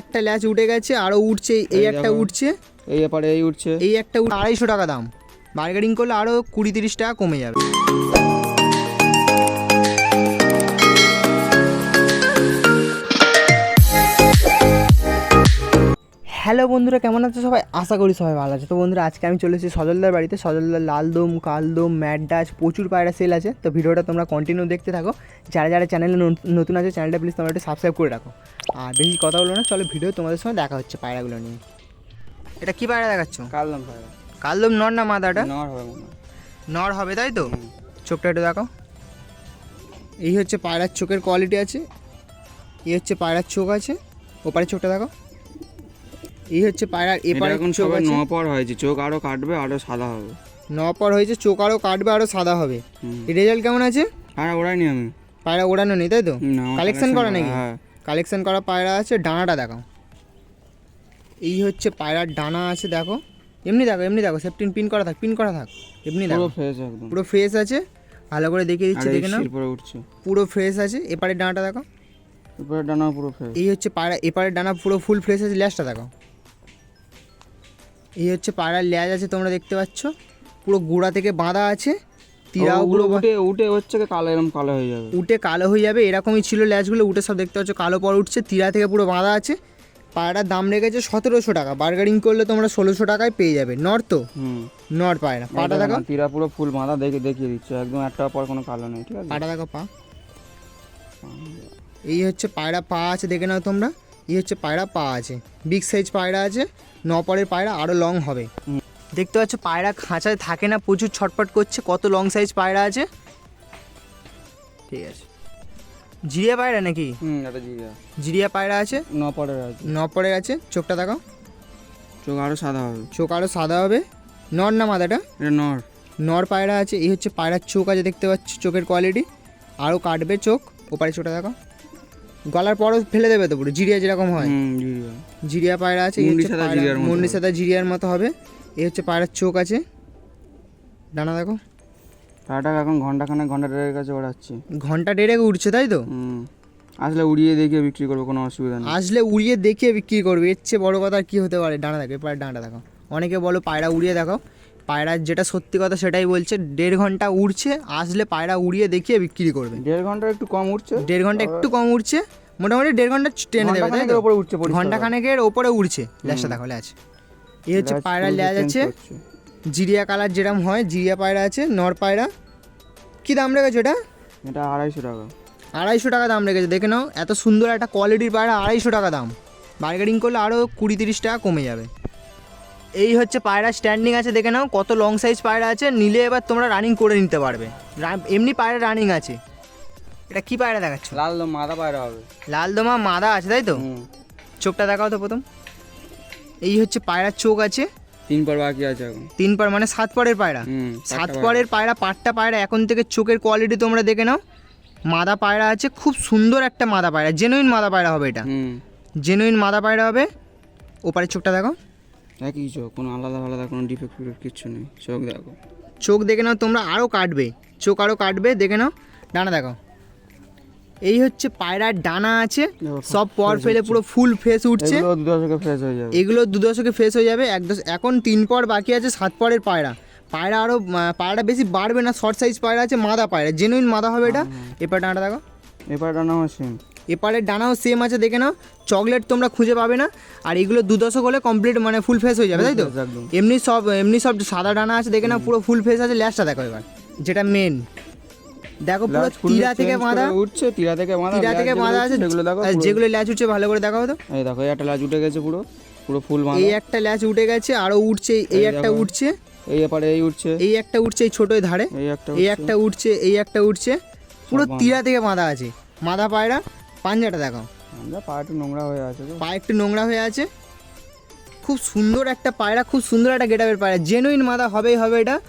একটা ল্যাচ উঠে গেছে আরও উঠছে এই একটা উঠছে। এই এপারে এই উঠছে। এই একটা আড়াইশো টাকা দাম। বার্গেনিং করলে আরও কুড়ি তিরিশ টাকা কমে যাবে। হ্যালো বন্ধুরা কেমন আছো সবাই? আশা করি সবাই ভালো আছে। তো বন্ধুরা আজকে আমি চলে এসেছি সজলদার বাড়িতে। সজলদার লালদম কালদম ম্যাডাস প্রচুর পায়রা সেল আছে। তো ভিডিওটা তোমরা কন্টিনিউ দেখতে থাকো। যারা যারা চ্যানেলে নতুন আছে চ্যানেলটা প্লিজ তোমরা একটু সাবস্ক্রাইব করে রাখো। আর বেশি কথা বলো না চলো ভিডিও তোমাদের সঙ্গে দেখা হচ্ছে পায়রাগুলো নিয়ে। এটা কী পায়রা দেখাচ্ছ? কালদম পায়রা। কালদম নর না মাদাটা নর হবে। নর হবে তাই তো? চোখটা একটু দেখো এই হচ্ছে পায়রার চোখের কোয়ালিটি আছে। এই হচ্ছে পায়রার চোখ আছে। ওপারে চোখটা দেখো এই হচ্ছে পায়রার এপারে এখন সবাই আছে। নপর হয়েছে চোখ আরও কাটবে আরও সাদা হবে। নপর হয়েছে চোখ আরও কাটবে আরও সাদা হবে। রেজাল্ট কেমন আছে? আর ওড়াইনি আমি। পায়রা ওড়ানো নেই তাই তো? না, কালেকশন করা নাকি? হ্যাঁ। কালেকশন করা পায়রা আছে ডানাটা দেখাও। এই হচ্ছে পায়রার ডানা আছে দেখো। এমনি দেখো এমনি দেখো সেফটিন পিন করা থাক পিন করা থাক। এমনি দেখো। পুরো ফ্রেশ একদম। পুরো ফ্রেশ আছে। ভালো করে দেখিয়ে দিচ্ছি দেখে নাও। উঠছে। পুরো ফ্রেশ আছে। এপারের ডানাটা দেখো। উপরে ডানা পুরো ফ্রেশ এই হচ্ছে পায়রা এপারের ডানা পুরো ফুল ফ্রেশ আছে ল্যাজটা দেখো। এই হচ্ছে পায়রার ল্যাজ আছে তোমরা দেখতে পাচ্ছ। পুরো গোড়া থেকে বাঁধা আছে। পুরো উঠে উঠে হচ্ছে কালো এরকম কালো হয়ে যাবে। উঠে কালো হয়ে যাবে এরকমই ছিল ল্যাজগুলো উঠে সব দেখতে পাচ্ছ কালো পর উঠছে তীরা থেকে পুরো বাঁধা আছে। পায়রার দাম রেখেছে সতেরোশো টাকা। বার্গারিং করলে তোমরা ষোলোশো টাকায় পেয়ে যাবে। নর তো? হুম। নর পায়রা পাটা দেখো। তিরা পুরো ফুল বাঁধা দেখে দেখিয়ে দিচ্ছে। একদম একটা পর কোনো কালো নেই ঠিক আছে? পাটা দেখো পা। এই হচ্ছে পায়রা পা আছে দেখে নাও তোমরা। এই হচ্ছে পায়রা পা আছে। বিগ সাইজ পায়রা আছে। নপরের পায়রা আরও লং হবে। দেখতে পাচ্ছ পায়রা খাঁচায় থাকে না প্রচুর ছটপট করছে কত লং সাইজ পায়রা আছে। ঠিক আছে। জিরিয়া পায়রা নাকি? হুম এটা জিরিয়া। পায়রা আছে? নপরের আছে। নপরের আছে চোখটা দেখাও চোখ আরও সাদা হবে। চোখ আরও সাদা হবে। নর না মাদাটা? এটা নর। নর পায়রা আছে এই হচ্ছে পায়রার চোখ আছে দেখতে পাচ্ছ চোখের কোয়ালিটি আরও কাটবে চোখ ওপারে চোখটা দেখো। গলার পরও ফেলে দেবে তো পুরো জিরিয়া যেরকম হয়। জিরিয়া। পায়রা আছে মুন্ডি সাদা পায়রা- জিরিয়ার মতো হবে। সাদা জিরিয়ার মতো হবে। এই হচ্ছে পায়রার চোখ আছে। ডানা দেখো। পায়রাটা এখন ঘণ্টা খানে ঘণ্টা দেড়ের কাছে ওড়াচ্ছি। ঘণ্টা ডেড়ে উঠছে তাই তো? আসলে উড়িয়ে দেখিয়ে বিক্রি করব কোনো অসুবিধা নেই। আসলে উড়িয়ে দেখিয়ে বিক্রি করবে এর চেয়ে বড় কথা আর কি হতে পারে? ডানা দেখো এরপরে ডানাটা দেখো। অনেকে বলো পায়রা উড়িয়ে দেখো পায়রার যেটা সত্যি কথা সেটাই বলছে দেড় ঘণ্টা উড়ছে আসলে পায়রা উড়িয়ে দেখিয়ে বিক্রি করবে। দেড় ঘণ্টা একটু কম উঠছে দেড় ঘণ্টা একটু কম উঠছে মোটামুটি দেড় ঘণ্টা টেনে দেবে তাই উপরে উঠছে ঘণ্টা খানেকের ওপরে উড়ছে ল্যাজটা দেখো ল্যাজ এই হচ্ছে পুরো ল্যাজ আছে। জিরিয়া কালার যেরকম হয় জিরিয়া পায়রা আছে নর পায়রা। কি দাম রেখেছো এটা? এটা আড়াইশো টাকা। আড়াইশো টাকা দাম রেখেছে দেখে নাও এত সুন্দর একটা কোয়ালিটির পায়রা আড়াইশো টাকা দাম। বার্গেনিং করলে আরও কুড়ি তিরিশ টাকা কমে যাবে। এই হচ্ছে পায়রা স্ট্যান্ডিং আছে দেখে নাও কত লং সাইজ পায়রা আছে নিলে এবার তোমরা রানিং করে নিতে পারবে। এমনি পায়রা রানিং আছে। এটা কি পায়রা দেখাচ্ছ? লাল দোমা মাদা পায়রা হবে। লাল দমা মাদা আছে তাই তো? চোখটা দেখাও তো প্রথম। এই হচ্ছে পায়রার চোখ আছে। তিন পর বাকি আছে এখন। তিন পার মানে সাত পরের পায়রা। সাত পরের পায়রা পাটটা পায়রা এখন থেকে চোখের কোয়ালিটি তোমরা দেখে নাও। মাদা পায়রা আছে খুব সুন্দর একটা মাদা পায়রা জেনুইন মাদা পায়রা হবে এটা। জেনুইন মাদা পায়রা হবে। ওপারের চোখটা দেখো একই চোখ কোনো আলাদা আলাদা কোনো ডিফেক্ট ফিফেক্ট কিচ্ছু নেই। চোখ দেখো। চোখ দেখে নাও তোমরা আরও কাটবে। চোখ আরও কাটবে দেখে নাও। ডানা দেখো এই হচ্ছে পায়রার ডানা আছে। সব পর ফেলে পুরো ফুল ফেস উঠছে। এগুলো দু দশকে হয়ে ফেস হয়ে যাবে। এক দশ এখন তিন পর বাকি আছে সাত পরের পায়রা। পায়রা আরও পায়রাটা বেশি বাড়বে না শর্ট সাইজ পায়রা আছে মাদা পায়রা। জেনুইন মাদা হবে এটা। এবার ডানাটা দেখো এবার ডানা আমার সেম এপারের ডানাও সেম আছে দেখে নাও। চকলেট তোমরা খুঁজে পাবে না। আর এগুলো দু দশক হলে কমপ্লিট মানে ফুল ফেস হয়ে যাবে তাই তো? এমনি সব এমনি সব সাদা ডানা আছে দেখে নাও পুরো ফুল ফেস আছে। ল্যাসটা দেখো এবার যেটা মেন দেখো পুরো লাস্ট থেকে বাঁধা। উঠছে তীরা থেকে বাঁধা তীরা থেকে যেগুলো বাঁধা আছে। সেগুলো দেখো যেগুলো ল্যাচ উঠছে ভালো করে দেখাও তো। এই দেখো এই একটা লাজ উঠে গেছে পুরো পুরো ফুল বাঁধা। এই একটা ল্যাচ উঠে গেছে আরও উঠছে এই একটা উঠছে। এই এপারে এই উঠছে। এই একটা উঠছে এই ছোটোই ধারে। এই একটা এই উঠছে। একটা উঠছে এই একটা উঠছে। পুরো। তীরা থেকে বাঁধা আছে। মাদা পায়রা পাঞ্জাটা দেখাও। আমরা পা একটু নোংরা হয়ে আছে তো। পা একটু নোংরা হয়ে আছে। খুব সুন্দর একটা পায়রা খুব সুন্দর একটা গেটাবের পায়রা। জেনুইন মাদা হবেই হবে এটা।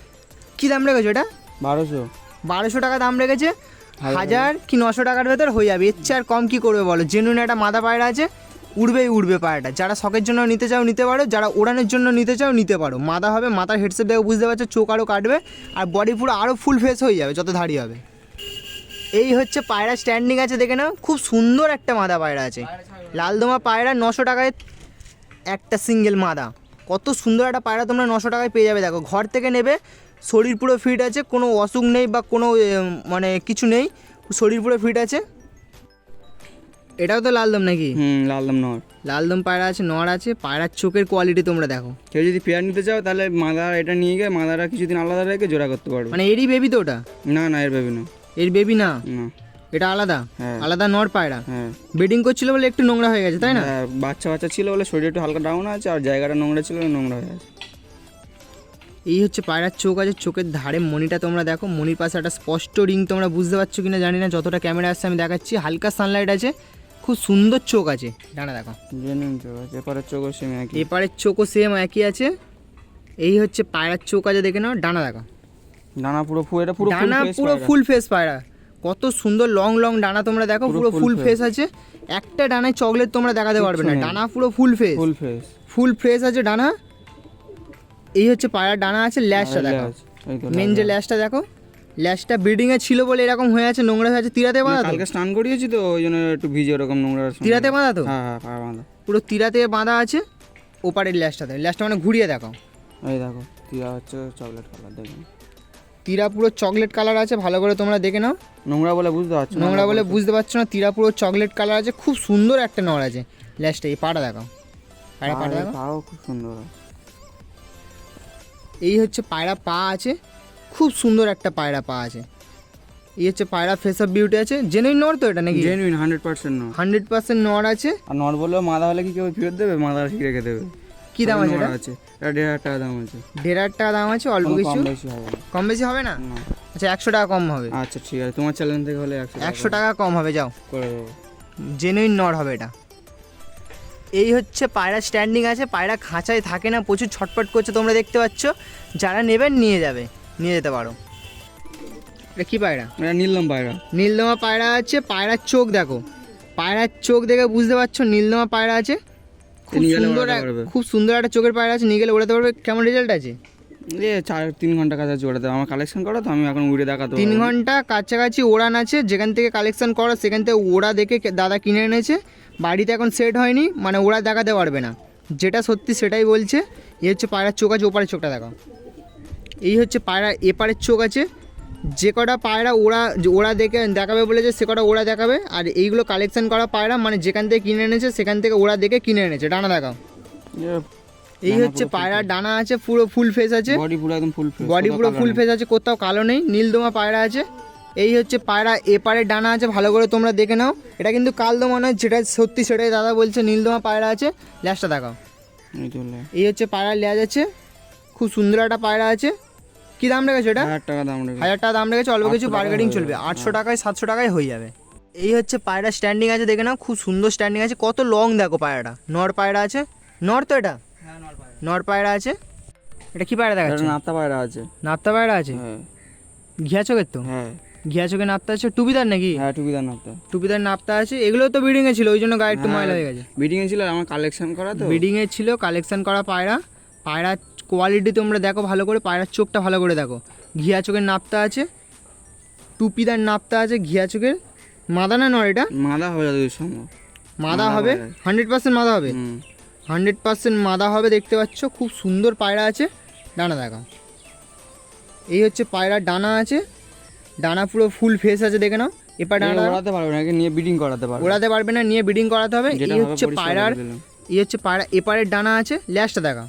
কি দাম রেখেছো এটা? বারোশো। বারোশো টাকা দাম রেখেছে। হাজার। কি নশো টাকার ভেতর হয়ে যাবে। এর চেয়ে আর কম কি করবে বলো? জেনুইন একটা মাদা পায়রা আছে। উড়বেই উড়বে পায়রাটা। যারা শখের জন্য নিতে চাও নিতে পারো। যারা ওড়ানোর জন্য নিতে চাও নিতে পারো। মাদা হবে মাথার হেডসেট দেখে বুঝতে পারছ চোখ আরও কাটবে। আর বডি পুরো আরও ফুল ফেস হয়ে যাবে যত ধাড়ি হবে। এই হচ্ছে পায়রা স্ট্যান্ডিং আছে দেখে নাও। খুব সুন্দর একটা মাদা পায়রা আছে। লালদমা পায়রা নশো টাকায় একটা সিঙ্গেল মাদা। কত সুন্দর একটা পায়রা তোমরা নশো টাকায় পেয়ে যাবে। দেখো ঘর থেকে নেবে শরীর পুরো ফিট আছে কোনো অসুখ নেই বা কোনো মানে কিছু নেই শরীর পুরো ফিট আছে। এটাও তো লালদম নাকি? হুম লালদম নর। লালদম পায়রা আছে নড় আছে পায়রার চোখের কোয়ালিটি তোমরা দেখো। কেউ যদি পেয়ার নিতে চাও তাহলে মাদা এটা নিয়ে গিয়ে মাদারা কিছুদিন আলাদা রেখে জোড়া করতে পারবে মানে এরই বেবি তো ওটা? না না এর ভেবে না। এর বেবি না? এটা আলাদা? হ্যাঁ। আলাদা নড় পায়রা। হ্যাঁ। ব্রিডিং করছিল বলে একটু নোংরা হয়ে গেছে তাই না? হ্যাঁ, বাচ্চা বাচ্চা ছিল বলে শরীর একটু হালকা ডাউন আছে আর জায়গাটা নোংরা ছিল নোংরা হয়ে গেছে। এই হচ্ছে পায়রার চোখ আছে চোখের ধারে মনিটা তোমরা দেখো। মনির পাশে একটা স্পষ্ট রিং তোমরা বুঝতে পারছ কিনা জানি না যতটা ক্যামেরা আসছে আমি দেখাচ্ছি। হালকা সানলাইট আছে খুব সুন্দর চোখ আছে। ডানা দেখো। এপারের চোখও সেম একই। এপারের চোখও সেম একই আছে। এই হচ্ছে পায়রার চোখ আছে দেখে নাও। ডানা দেখো। ডানা পুরো ফু এটা পুরো ডানা পুরো ফুল ফেস পায়রা। কত সুন্দর লং লং ডানা তোমরা দেখো পুরো ফুল ফেস আছে। একটা ডানায় চকলেট তোমরা দেখাতে পারবে না। ডানা পুরো full face full face full fresh আছে ডানা। এই হচ্ছে পায়রার ডানা আছে ল্যাশটা দেখো। মেন যে ল্যাশটা দেখো ল্যাশটা ব্রিডিংয়ে ছিল বলে এরকম হয়ে আছে নোংরা হয়ে আছে তিরাতে বাঁধা তো? কালকে স্নান করিয়েছি তো ওই জন্য একটু ভিজে ওরকম নোংরা। তিরাতে বাঁধা তো? হ্যাঁ হ্যাঁ বাঁধা। পুরো তিরাতে বাঁধা আছে ওপারের ল্যাশটাতে ল্যাশটা মানে ঘুরিয়ে দেখো এই দেখো টিয়া হচ্ছে চকলেট কালার দেখুন। তিরা পুরো চকলেট কালার আছে ভালো করে তোমরা দেখে নাও। নোংরা বলে বুঝতে পারছ নোংরা বলে বুঝতে পারছ না তিরা পুরো চকলেট কালার আছে খুব সুন্দর একটা নড় আছে। ল্যাশটা এই পাটা দেখাও। পায়রা পাটা পায়ের দেখো পাও খুব সুন্দর। এই হচ্ছে পায়রা পা আছে খুব সুন্দর একটা পায়রা পা আছে। এই হচ্ছে পায়রা ফেস অফ বিউটি আছে। জেনুইন নড় তো এটা নাকি? জেনুইন হান্ড্রেড পার্সেন্ট না হান্ড্রেড পার্সেন্ট নড় আছে। আর নর বললেও মাদা হলে কি কেউ ফেরত দেবে? মাদা ঠিক রেখে দেবে। কি দাম আছে এটা? আছে। এটা দেড় হাজার টাকা দাম আছে। দেড় হাজার টাকা দাম আছে অল্প কিছু কম বেশি হবে না। কম বেশি হবে না? না। আচ্ছা একশো টাকা কম হবে। আচ্ছা ঠিক আছে। তোমার চ্যানেল থেকে হলে একশো টাকা কম হবে যাও। করে দেবো। জেনুইন নড় হবে এটা। এই হচ্ছে পায়রা স্ট্যান্ডিং আছে পায়রা খাঁচায় থাকে না প্রচুর ছটপট করছে তোমরা দেখতে পাচ্ছ। যারা নেবেন নিয়ে যাবে নিয়ে যেতে পারো। এটা কি পায়রা? এটা নীলদম পায়রা। নীলদমা পায়রা আছে পায়রার চোখ দেখো। পায়রার চোখ দেখে বুঝতে পারছ নীলদমা পায়রা আছে? সুন্দর ওড়াতে। খুব সুন্দর একটা চোখের পায়রা আছে নিয়ে গেলে ওড়াতে পারবে। কেমন রেজাল্ট আছে? এ চার তিন ঘণ্টা কাছে জোড়াতে আমার কালেকশন করা তো আমি এখন উড়ে দেখাতে তিন ঘণ্টা কাছাকাছি ওড়ান আছে যেখান থেকে কালেকশন করা সেখান থেকে ওড়া দেখে দাদা কিনে এনেছে। বাড়িতে এখন সেট হয়নি মানে ওড়া দেখাতে পারবে না। যেটা সত্যি সেটাই বলছে এই হচ্ছে পায়রার চোখ আছে ওপারের চোখটা দেখো এই হচ্ছে পায়রা এপারের চোখ আছে যে কটা পায়রা ওরা ওরা দেখে দেখাবে বলেছে সে কটা ওরা দেখাবে। আর এইগুলো কালেকশন করা পায়রা মানে যেখান থেকে কিনে এনেছে সেখান থেকে ওরা দেখে কিনে এনেছে। ডানা দেখাও। এই হচ্ছে পায়রার ডানা আছে পুরো ফুল ফেস আছে। বডি পুরো একদম ফুল ফেস বডি পুরো ফুল ফেস আছে কোথাও কালো নেই নীলদমা পায়রা আছে। এই হচ্ছে পায়রা এপারে ডানা আছে ভালো করে তোমরা দেখে নাও। এটা কিন্তু কালদমা নয় যেটা সত্যি সেটাই দাদা বলছে নীলদমা পায়রা আছে। ল্যাসটা দেখাও। এই এই হচ্ছে পায়রার ল্যাজ আছে। খুব সুন্দর একটা পায়রা আছে। কি দাম রেখেছো এটা? হাজার টাকা দাম রেখে হাজার টাকা দাম রেখেছে অল্প কিছু 800 বার্গেনিং চলবে। আটশো টাকায় সাতশো টাকায় হয়ে যাবে। এই হচ্ছে পায়রা স্ট্যান্ডিং আছে দেখে নাও খুব সুন্দর স্ট্যান্ডিং আছে। কত লং দেখো পায়রাটা। নর পায়রা আছে। নর তো এটা? নর পায়রা। আছে। এটা কি পায়রা দেখাচ্ছে? নাতা পায়রা আছে। নাপ্তা পায়রা আছে? হ্যাঁ। ঘিয়া চোখের তো? হ্যাঁ। ঘিয়া চোখে নাপ্তা আছে? টুপিদার নাকি? হ্যাঁ টুপিদার নাতা টুপিদার নাপ্তা আছে। এগুলো তো ব্রিডিং এ ছিল ওই জন্য গায়ে একটু হ্যাঁ। ময়লা হয়ে গেছে। বিডিং এ ছিল আর আমার কালেকশন করা তো। ব্রিডিং এ ছিল কালেকশন করা পায়রা। পায়রার কোয়ালিটি তোমরা দেখো ভালো করে পায়রার চোখটা ভালো করে দেখো। ঘিয়া চোখের নাপ্তা আছে টুপিদার নাপ্তা আছে ঘিয়া চোখের। মাদা না নয় এটা? মাদা হবে যতদূর সম্ভব। মাদা হবে? পায়রা। হান্ড্রেড পার্সেন্ট মাদা হবে। হান্ড্রেড পার্সেন্ট মাদা হবে দেখতে পাচ্ছ খুব সুন্দর পায়রা আছে। ডানা দেখা। এই হচ্ছে পায়রার ডানা আছে। ডানা পুরো ফুল ফেস আছে দেখে নাও। এপার ডানা ওড়াতে পারবে না নিয়ে ব্রিডিং করাতে পারবে। ওড়াতে পারবে না নিয়ে ব্রিডিং করাতে হবে। এই হচ্ছে পায়রার এই হচ্ছে পায়রা এপারের ডানা আছে। ল্যাজটা দেখা।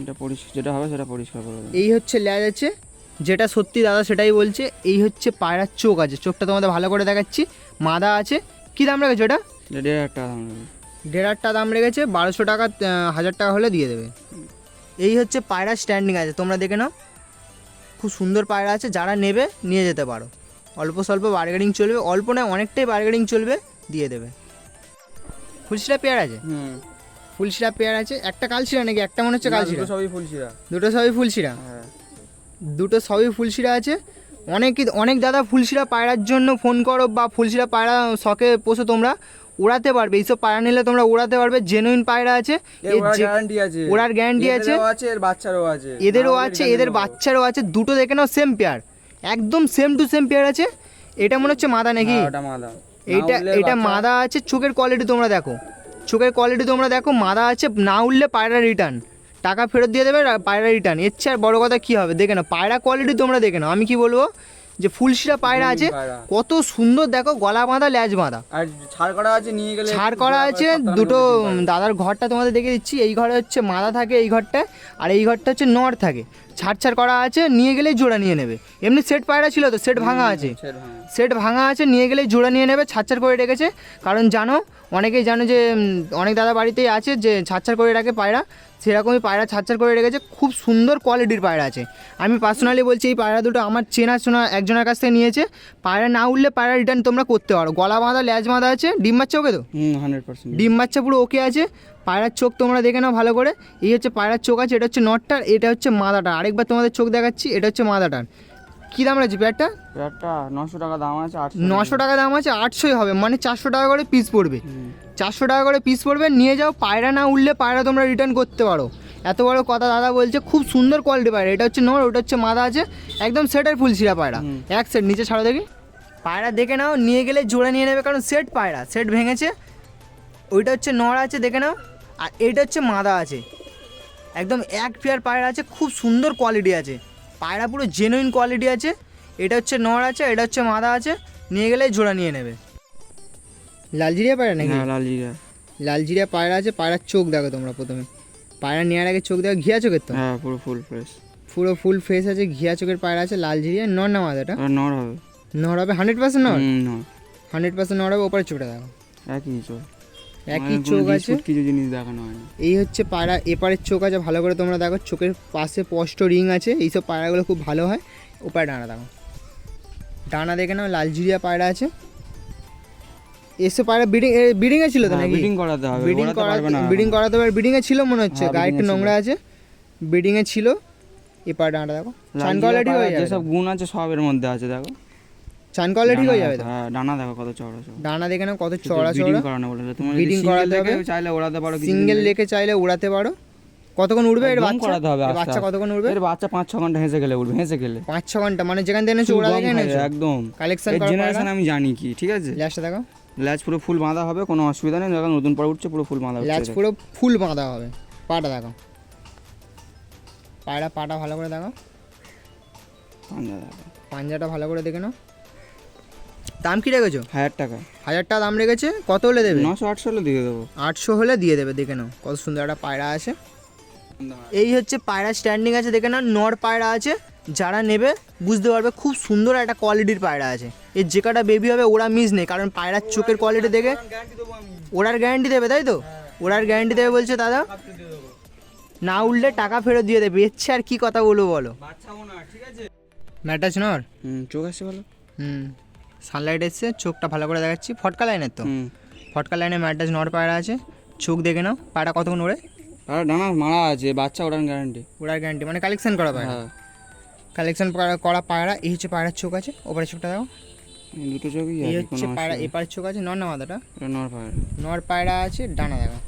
এটা পরিষ্কার যেটা হবে সেটা পরিষ্কার করে এই হচ্ছে ল্যাজ আছে যেটা সত্যি দাদা সেটাই বলছে এই হচ্ছে পায়রার চোখ আছে। চোখটা তোমাদের ভালো করে দেখাচ্ছি। মাদা আছে। কি দাম রেখেছে এটা? দেড় হাজার টাকা দাম দেড় হাজার টাকা দাম রেখেছে বারোশো টাকা হাজার টাকা হলে দিয়ে দেবে। এই হচ্ছে পায়রা স্ট্যান্ডিং আছে তোমরা দেখে নাও। খুব সুন্দর পায়রা আছে যারা নেবে নিয়ে যেতে পারো। অল্প স্বল্প বার্গেনিং চলবে অল্প নয় অনেকটাই বার্গেনিং চলবে দিয়ে দেবে। ফুলশিরা পেয়ার আছে? হুম। ফুলশিরা পেয়ার আছে একটা কালশিরা নাকি? একটা মনে হচ্ছে কালশিরা। সবই ফুলশিরা। দুটো সবই ফুলশিরা? হ্যাঁ। দুটো সবই ফুলশিরা আছে। অনেক অনেক দাদা ফুলশিরা পায়রার জন্য ফোন করো বা ফুলশিরা পায়রা শখে পোষো তোমরা ওড়াতে পারবে। এইসব পায়রা নিলে তোমরা ওড়াতে পারবে। জেনুইন পায়রা আছে। এর গ্যারান্টি আছে। ওড়ার guarantee আছে। এদেরও আছে। এর বাচ্চারও আছে। এদেরও আছে এদের। বাচ্চারও আছে। দুটো দেখে নাও সেম পেয়ার একদম সেম টু সেম পেয়ার আছে। এটা মনে হচ্ছে মাদা নাকি? হ্যাঁ, এইটা এটা মাদা আছে চোখের কোয়ালিটি তোমরা দেখো। চোখের কোয়ালিটি তোমরা দেখো মাদা আছে না উঠলে পায়রা রিটার্ন টাকা ফেরত দিয়ে দেবে পায়রা রিটার্ন এর চেয়ে আর বড় কথা কী হবে? দেখে না পায়রা কোয়ালিটি তোমরা দেখে নাও। আমি কি বলব? যে ফুলশিরা পায়রা আছে কত সুন্দর দেখো গলা বাঁধা ল্যাজ বাঁধা। আর ছাড় করা আছে নিয়ে গেলে ছাড় করা আছে দুটো দাদার ঘরটা তোমাদের দেখে দিচ্ছি। এই ঘরে হচ্ছে মাদা থাকে এই ঘরটা আর এই ঘরটা হচ্ছে নর থাকে। ছাড় ছাড় করা আছে নিয়ে গেলেই জোড়া নিয়ে নেবে। এমনি সেট পায়রা ছিল তো সেট ভাঙা আছে। সেট ভাঙা আছে। নিয়ে গেলেই জোড়া নিয়ে নেবে ছাড়ছাড় করে রেখেছে। কারণ জানো অনেকেই জানো যে অনেক দাদা বাড়িতেই আছে যে ছাড়ছাড় করে রাখে পায়রা। সেরকমই পায়রা ছাড়ছাড় করে রেখেছে খুব সুন্দর কোয়ালিটির পায়রা আছে। আমি পার্সোনালি বলছি এই পায়রা দুটো আমার চেনা শোনা একজনের কাছ থেকে নিয়েছে। পায়রা না উঠলে পায়রা রিটার্ন তোমরা করতে পারো। গলা বাঁধা ল্যাজ বাঁধা আছে ডিম বাচ্চা ওকে তো? হান্ড্রেড পার্সেন্ট ডিম বাচ্চা পুরো ওকে আছে। পায়রার চোখ তোমরা দেখে নাও ভালো করে। এই হচ্ছে পায়রার চোখ আছে এটা হচ্ছে নটটার এটা হচ্ছে মাদাটা আরেকবার তোমাদের চোখ দেখাচ্ছি এটা হচ্ছে মাদাটার। কী দাম রয়েছে পেয়ারটা একটা নশো টাকা দাম আছে নশো টাকা দাম আছে আটশোই হবে মানে চারশো টাকা করে পিস পড়বে। চারশো টাকা করে পিস পড়বে নিয়ে যাও পায়রা না উঠলে পায়রা তোমরা রিটার্ন করতে পারো। এত বড় কথা দাদা বলছে খুব সুন্দর কোয়ালিটি পায়রা এটা হচ্ছে নর ওটা হচ্ছে মাদা আছে একদম সেটের ফুল ছিঁড়া পায়রা। এক সেট নিচে ছাড়ো দেখি। পায়রা দেখে নাও নিয়ে গেলে জোড়া নিয়ে নেবে কারণ সেট পায়রা সেট ভেঙেছে। ওইটা হচ্ছে নর আছে দেখে নাও। আর এইটা হচ্ছে মাদা আছে। একদম এক পেয়ার পায়রা আছে খুব সুন্দর কোয়ালিটি আছে। পায়রা পুরো জেনুইন কোয়ালিটি আছে। এটা হচ্ছে নর আছে এটা হচ্ছে মাদা আছে। নিয়ে গেলে জোড়া নিয়ে নেবে। লালজিরিয়া পায়রা নাকি? হ্যাঁ লাল লালজিরিয়া পায়রা আছে পায়রার চোখ দেখো তোমরা প্রথমে। পায়রা নেওয়ার আগে চোখ দেখো ঘিয়া চোখের তো? হ্যাঁ পুরো ফুল ফ্রেশ পুরো ফুল ফ্রেশ আছে ঘিয়া চোখের পায়রা আছে লালজিরিয়া নর না মাদাটা? নর হবে। নর হবে হান্ড্রেড পার্সেন্ট নর হান্ড্রেড পার্সেন্ট নর হবে ওপরে চোখটা দেখো। একই চোখ। একই মানে চোখ আছে। কিছু জিনিস দেখানো হয় এই হচ্ছে পায়রা এপারের চোখ আছে ভালো করে তোমরা দেখো চোখের পাশে স্পষ্ট রিং আছে এইসব পায়রাগুলো খুব ভালো হয়। ওপারে ডানা দেখো। ডানা দেখে নাও লালজিরিয়া পায়রা আছে। এসে পায়রা বিডিং বিডিংয়ে ছিল তো নাকি? বিডিং করাতে হবে বিডিং ওড়াতে করা পারবে না। বিডিং করাতে পারে বিডিংয়ে ছিল মনে হচ্ছে। হ্যাঁ, গায়ে একটু নোংরা আছে। বিডিংয়ে ছিল এপার ডানাটা দেখো। চান কোয়ালিটি হয়ে যেসব গুণ আছে সব এর মধ্যে আছে দেখো। চান কোয়ালিটি ডানা হয়ে যাবে তো? হ্যাঁ ডানা দেখো কত চড়া চড়া ডানা দেখে নাও কত চড়া বিডিং চড়া করানো বলে করাতে হবে। চাইলে ওড়াতে পারো সিঙ্গেল। রেখে চাইলে উড়াতে পারো। কতক্ষণ উড়বে এর বাচ্চা? করাতে হবে বাচ্চা কতক্ষণ উড়বে? এর বাচ্চা পাঁচ ছ ঘণ্টা হেসে গেলে উঠবে হেসে গেলে। পাঁচ ছ ঘণ্টা মানে যেখান থেকে এনেছো ওরা দেখে এনেছো? একদম। কালেকশন করা জেনারেশন আমি জানি কি ঠিক আছে? ল্যাশটা দেখো। ল্যাচ পুরো ফুল বাঁধা হবে কোনো অসুবিধা নেই যখন নতুন পর উঠছে পুরো ফুল বাঁধা ল্যাচ পুরো ফুল বাঁধা হবে। পাটা দেখো। পায়রা পাটা ভালো করে দেখো। পাঞ্জা দেখো। পাঞ্জাটা ভালো করে দেখে নাও। দাম কি রেখেছো? হাজার টাকা। হাজার টাকা দাম রেখেছে? কত হলে দেবে? নশো আটশো হলে দিয়ে দেবো। আটশো হলে দিয়ে দেবে দেখে নাও কত সুন্দর একটা পায়রা আছে। এই হচ্ছে পায়রা স্ট্যান্ডিং আছে দেখে নাও নর পায়রা আছে। যারা নেবে বুঝতে পারবে খুব সুন্দর একটা কোয়ালিটির পায়রা আছে। এর যে কটা বেবি হবে ওরা মিস নেই কারণ পায়রার চোখের কোয়ালিটি দেখে ওরার গ্যারান্টি দেবে তাই তো? ওরার গ্যারান্টি দেবে বলছে দাদা। না উঠলে টাকা ফেরত দিয়ে দেবে। এর আর কি কথা বলব বলো? ম্যাটাচ নর? হুম চোখ আসছে ভালো। হুম। সানলাইট এসছে চোখটা ভালো করে দেখাচ্ছি। ফটকা লাইনের তো। ফটকা লাইনে ম্যাটাচ নর পায়রা আছে। চোখ দেখে নাও পায়রা কতক্ষণ ওড়ে? আর ডানা মারা আছে বাচ্চা ওড়ান গ্যারান্টি ওড়ার গ্যারান্টি মানে কালেকশন করা পায়রা। হ্যাঁ। কালেকশন করা পায়রা এই হচ্ছে পায়রার চোখ আছে ওপরের চোখটা দেখো। দুটো চোখই এই হচ্ছে পায়রা এপারের চোখ আছে নর না নেই। নর পায়রা। নর পায়রা আছে ডানা দেখো।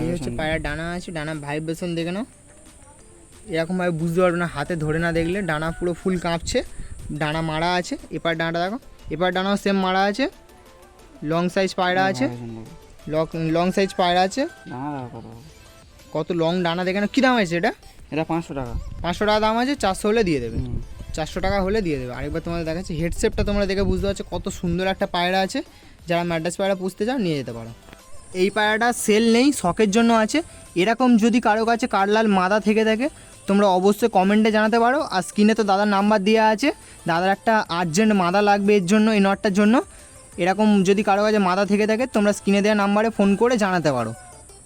এই হচ্ছে পায়রা ডানা আছে ডানা ভাইব্রেশন দেখে নাও। এরকমভাবে বুঝতে পারবে না হাতে ধরে না দেখলে ডানা পুরো ফুল কাঁপছে। ডানা মারা আছে এপার ডানাটা দেখো এপার ডানাও সেম মারা আছে লং সাইজ পায়রা আছে লং লং সাইজ পায়রা আছে। কত লং ডানা দেখে নাও কী দাম আছে এটা? এটা পাঁচশো টাকা। পাঁচশো টাকা দাম আছে চারশো হলে দিয়ে দেবে। চারশো টাকা হলে দিয়ে দেবে। আরেকবার তোমাদের দেখাচ্ছি হেডসেপটা তোমরা দেখে বুঝতে পারছ কত সুন্দর একটা পায়রা আছে। যারা ম্যাড্রাস পায়রা পুষতে চাও নিয়ে যেতে পারো। এই পায়রাটা সেল নেই শখের জন্য আছে। এরকম যদি কারও কাছে কারলাল মাদা থেকে থাকে তোমরা অবশ্যই কমেন্টে জানাতে পারো। আর স্ক্রিনে তো দাদার নাম্বার দেওয়া আছে। দাদার একটা আর্জেন্ট মাদা লাগবে এর জন্য, এই নটটার জন্য। এরকম যদি কারও কাছে মাদা থেকে থাকে, তোমরা স্ক্রিনে দেওয়া নাম্বারে ফোন করে জানাতে পারো।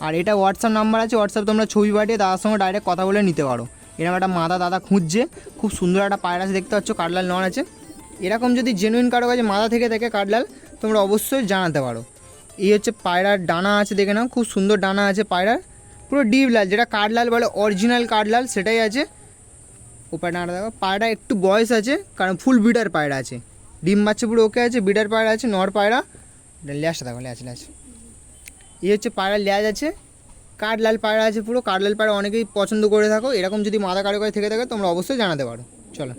আর এটা হোয়াটসঅ্যাপ নাম্বার আছে হোয়াটসঅ্যাপ তোমরা ছবি পাঠিয়ে দাদার সঙ্গে ডাইরেক্ট কথা বলে নিতে পারো। এরকম একটা মাদা দাদা খুঁজছে, খুব সুন্দর একটা পায়রা আছে, দেখতে পাচ্ছ কাটলাল নন আছে। এরকম যদি জেনুইন কারও কাছে মাদা থেকে থাকে কাটলাল তোমরা অবশ্যই জানাতে পারো। এই হচ্ছে পায়রার ডানা আছে, দেখে নাও, খুব সুন্দর ডানা আছে পায়রার। পুরো ডিপ লাল, যেটা কাঠলাল বলে অরিজিনাল কাঠলাল সেটাই আছে। ওপার ডানাটা দেখো পায়রা একটু বয়স আছে, কারণ ফুল বিডার পায়রা আছে। ডিম বাচ্চা পুরো ওকে আছে বিডার পায়রা আছে, নর পায়রা। ল্যাসটা দেখো, ল্যাচ ল্যাচ। এই হচ্ছে পায়রা ল্যাজ আছে। কাঠলাল পায়রা আছে পুরো কাঠলাল পায়রা অনেকেই পছন্দ করে থাকো। এরকম যদি মাদা কারও থেকে থাকে, তোমরা অবশ্যই জানাতে পারো। চলো।